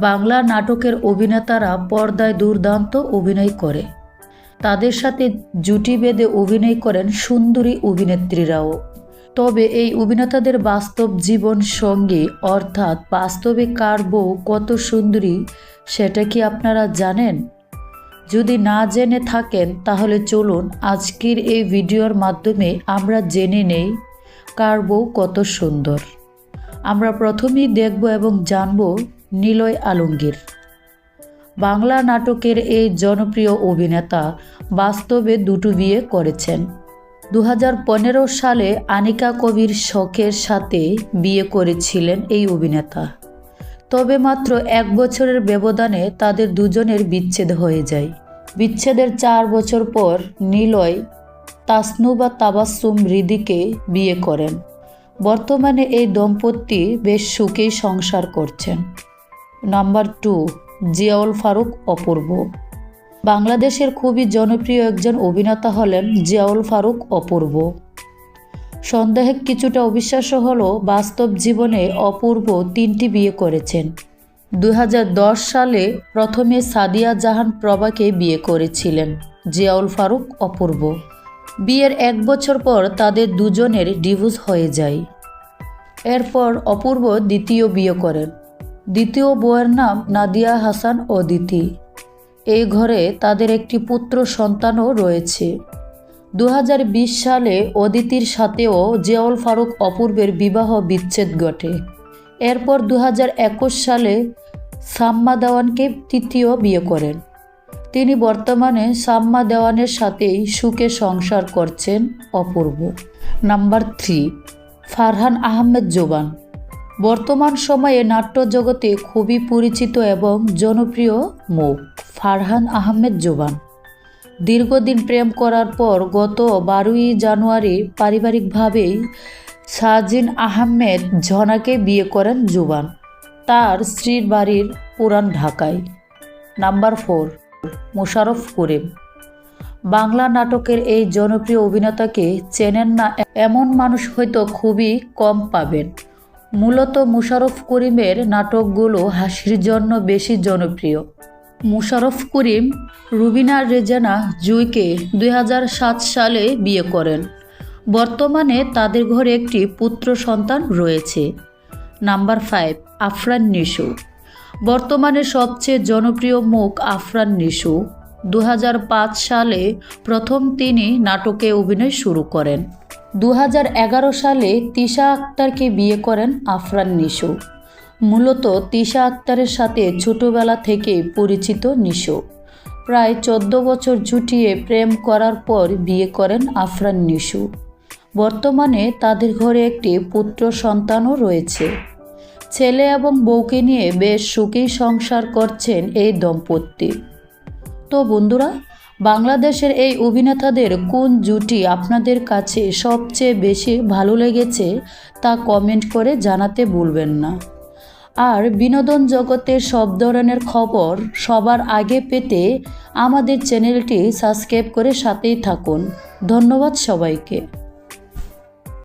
বাংলা নাটকের অভিনেতারা পর্দায় দুর্দান্ত অভিনয় করে। তাদের সাথে জুটি বেঁধে অভিনয় করেন সুন্দরী অভিনেত্রীরাও। তবে এই অভিনেতাদের বাস্তব জীবন সঙ্গী, অর্থাৎ বাস্তবে কার বউ কত সুন্দরী, সেটা কি আপনারা জানেন? যদি না জেনে থাকেন, তাহলে চলুন আজকের এই ভিডিওর মাধ্যমে আমরা জেনে নেই কার বউ কত সুন্দর। আমরা প্রথমেই দেখব এবং জানব নিলয় আলমগীর। বাংলা নাটকের এই জনপ্রিয় অভিনেতা বাস্তবে দুটো বিয়ে করেছেন। দু হাজার পনেরো সালে আনিকা কবির শখের সাথে বিয়ে করেছিলেন এই অভিনেতা। তবে মাত্র এক বছরের ব্যবধানে তাদের দুজনের বিচ্ছেদ হয়ে যায়। বিচ্ছেদের চার বছর পর নিলয় তাসনু বা তাবাসুম হৃদিকে বিয়ে করেন। বর্তমানে এই দম্পতি বেশ সুখেই সংসার করছেন। Number two, Ziaul Faruk Apurba. বাংলাদেশের খুবই জনপ্রিয় একজন অভিনেতা হলেন জিয়াউল ফারুক অপূর্ব। সন্দেহে কিছুটা অবিশ্বাস্য হলো বাস্তব জীবনে অপূর্ব তিনটি বিয়ে করেছেন। দু হাজার দশ সালে প্রথমে সাদিয়া জাহান প্রভাকে বিয়ে করেছিলেন জিয়াউল ফারুক অপূর্ব। বিয়ের এক বছর পর তাদের দুজনের ডিভোর্স হয়ে যায়। এরপর অপূর্ব দ্বিতীয় বিয়ে করেন। দ্বিতীয় বউয়ের নাম নাদিয়া হাসান অদিতি এই ঘরে তাদের একটি পুত্র সন্তানও রয়েছে। দু হাজার বিশ সালে অদিতির সাথেও জিয়াউল ফারুক অপূর্বের বিবাহ বিচ্ছেদ ঘটে। এরপর দু হাজার একুশ সালে সাম্মা দেওয়ানকে তৃতীয় বিয়ে করেন। তিনি বর্তমানে সাম্মা দেওয়ানের সাথেই সুখে সংসার করছেন অপূর্ব। Number three, Farhan Ahmed Joban. বর্তমান সময়ে নাট্য জগতে খুবই পরিচিত এবং জনপ্রিয় মুখ, ফারহান আহমেদ জোবান। দীর্ঘদিন প্রেম করার পর গত বারোই জানুয়ারি পারিবারিকভাবেই সাজিন আহমেদ ঝনাকে বিয়ে করেন জুবান। তার স্ত্রীর বাড়ির পুরান ঢাকায়। Number four, Mosharraf Karim. Bangla নাটকের এই জনপ্রিয় অভিনেতাকে চেনেন না এমন মানুষ হয়তো খুবই কম পাবেন। মূলত মুশারফ করিমের নাটকগুলো হাসির জন্য বেশি জনপ্রিয়। মুশারফ করিম, রুবিনা রেজানা জুইকে দু হাজার সাত সালে বিয়ে করেন। বর্তমানে তাদের ঘরে একটি পুত্র সন্তান রয়েছে। Number five, Afran Nisho. বর্তমানে সবচেয়ে জনপ্রিয় মুখ আফরান নিশু। দু হাজার পাঁচ সালে প্রথম তিনি নাটকে অভিনয় শুরু করেন। দু হাজার এগারো সালে তিশা আক্তারকে বিয়ে করেন আফরান নিশু। মূলত তিশা আক্তারের সাথে ছোটবেলা থেকে পরিচিত নিশু। প্রায় চোদ্দ বছর জুটিয়ে প্রেম করার পর বিয়ে করেন আফরান নিশু। বর্তমানে তাদের ঘরে একটি পুত্র সন্তানও রয়েছে। ছেলে এবং বউকে নিয়ে বেশ সুখেই সংসার করছেন এই দম্পতি। তো বন্ধুরা বাংলাদেশের এই অভিনেতাদের কোন জুটি আপনাদের কাছে সবচেয়ে বেশি ভালো লেগেছে তা কমেন্ট করে জানাতে ভুলবেন না। আর বিনোদন জগতের সব ধরনের খবর সবার আগে পেতে আমাদের চ্যানেলটি সাবস্ক্রাইব করে সাথেই থাকুন। ধন্যবাদ সবাইকে।